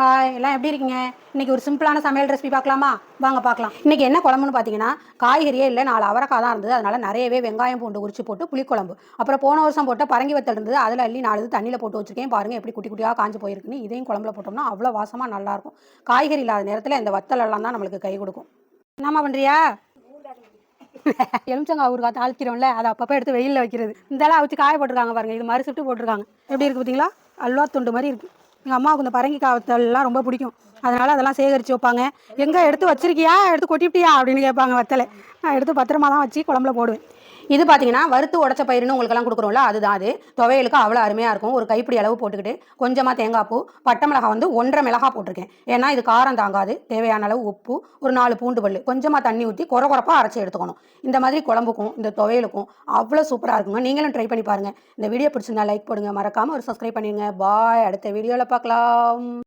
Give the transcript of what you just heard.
Hi எல்லாம் எப்படி இருக்கீங்க? இன்னைக்கு ஒரு சிம்பிளான சமையல் ரெசிபி பார்க்கலாமா? வாங்க பார்க்கலாம். இன்னைக்கு என்ன குழம்புன்னு பார்த்தீங்கன்னா காய்கறியே இல்லை நாலு அவரக்காய் தான் இருந்தது. அதனால நிறையவே வெங்காயம் பூண்டு உரிச்சு போட்டு புளிக்குழம்பு. அப்புறம் போன வருஷம் போட்ட பரங்கி வத்தல் இருந்தது. அதில் அள்ளி நாலு தண்ணியில் போட்டு வச்சிருக்கேன். பாருங்க எப்படி குட்டி குட்டியாக காஞ்சு போயிருக்குன்னு. இதையும் குழம்புல போட்டோம்னா அவ்வளோ வாசமாக நல்லாயிருக்கும் காய்கறி இல்லாத நேரத்தில் இந்த வத்தல் எல்லாம் தான் நம்மளுக்கு கை கொடுக்கும். என்னம்மா பண்ணுறியா எலுமிச்சங்காய் ஊறுகாய் தாளிக்கிறோம்ல. அதை அப்பப்போ எடுத்து வெயிலில் வைக்கிறது. இதெல்லாம் வச்சு காய போட்டிருக்காங்க பாருங்க. இது மாதிரி சுட்டு போட்டிருக்காங்க. எப்படி இருக்குது பார்த்தீங்களா? அல்வா துண்டு மாதிரி இருக்குது எங்கள் அம்மாவுக்கு இந்த பரங்கி காவத்தல்லாம் ரொம்ப பிடிக்கும். அதனால் அதெல்லாம் சேகரித்து வைப்பாங்க. எங்கே எடுத்து வச்சிருக்கியா? எடுத்து கொட்டிவிட்டியா அப்படின்னு கேட்பாங்க வத்தலை. நான் எடுத்து பத்திரமா தான் வச்சு குழம்புல போடுவேன். இது பார்த்தீங்கன்னா வறுத்து உடச்ச பயிருன்னு உங்களுக்கெல்லாம் கொடுக்குறோம்ல அதுதான் அது. துவையலுக்கு அவ்வளோ அருமையாக இருக்கும். ஒரு கைப்பிடி அளவு போட்டுக்கிட்டு கொஞ்சமாக தேங்காய் பூ பட்டை மிளகா வந்து ஒன்றரை மிளகா போட்டிருக்கேன். ஏன்னா இது காரம் தாங்காது. தேவையான அளவு உப்பு ஒரு நாலு பூண்டு பல்லு கொஞ்சமாக தண்ணி ஊற்றி குறை குறப்பாக அரைச்சி எடுத்துக்கணும். இந்த மாதிரி குழம்புக்கும் இந்த துவையலுக்கும் அவ்வளோ சூப்பராக இருக்குங்க. நீங்களும் ட்ரை பண்ணி பாருங்கள் இந்த வீடியோ பிடிச்சிருந்தா லைக் போடுங்க. மறக்காமல் ஒரு சப்ஸ்கிரைப் பண்ணிடுங்க. பாய் அடுத்த வீடியோவில் பார்க்கலாம்